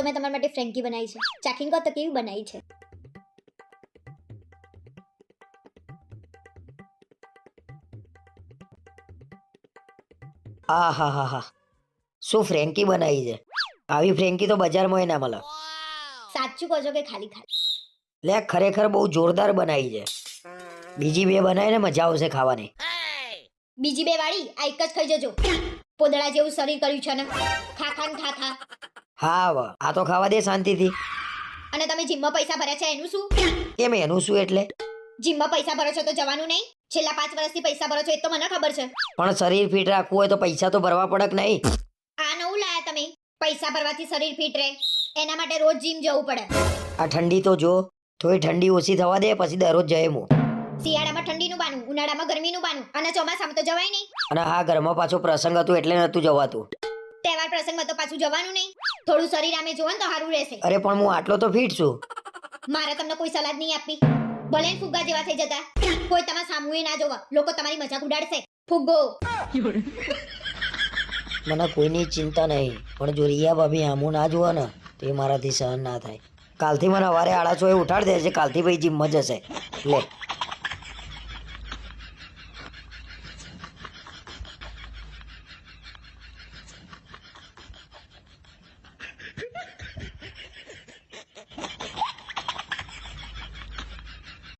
તો મેં તમારા માટે ફ્રેન્કી બનાવી છે. ચાખીને કહો તો કેવી બનાવી છે. હા હા હા હા. શું ફ્રેન્કી બનાવી છે? આવી ફ્રેન્કી તો બજારમાં ના મળે સાચું કહો છો કે ખાલી ખાલી? લે ખરેખર બહુ જોરદાર બનાવી છે. બીજી બે બનાવીને મજા આવશે ખાવાની. બીજી બે વાળી આ એક જ ખાઈ જજો. પોદળા જેવું શરીર કર્યું છે ને. ખા ખા ને ખા ખા. હા હવે આ તો ખાવા દે શાંતિથી. અને તમે જીમમાં પૈસા ભર્યા છે એનું શું? કેમ એનું શું એટલે? જીમમાં પૈસા ભરો છો તો જવાનું નહીં? છેલ્લા પાંચ વર્ષથી પૈસા ભરો છો એ તો મને ખબર છે. પણ શરીર ફિટ રાખવું હોય તો પૈસા તો ભરવા પડક નહીં. આ નવું લાયા તમે. પૈસા ભરવાથી શરીર ફિટ રહે. એના માટે રોજ જીમ જવું પડે. આ ઠંડી તો જો. થોડી ઠંડી ઓછી થવા દે પછી દરરોજ જાય હું શિયાળામાં ઠંડીનું બાનું ઉનાળામાં ગરમીનું બાનું. અને ચોમાસામાં તો જવાય નહીં. અને હા ઘરમાં પાછો પ્રસંગ હતું એટલે નતું જવાતું. તહેવાર પ્રસંગમાં તો પાછું જવાનું નહીં. થોડું શરીર આમે જોવો ને તો સારું રહેશે. અરે પણ હું આટલો તો ફિટ છું. મારે તમને કોઈ સલાહ નહીં આપવી ભલે ફુગ્ગા જેવા થઈ જતા. કોઈ તમારા સામુએ ના જોવા. લોકો તમારી મજાક ઉડાડશે. ફુગ્ગો. મને કોઈની ચિંતા નહીં પણ જો રિયા ભાભી આમું ના જુઓ ને તો એ મારાથી સહન ના થાય. કાલથી મને સવારે આડા છો એ ઉઠાડી દે છે કાલથી ભાઈ જીમમાં જશે. લે.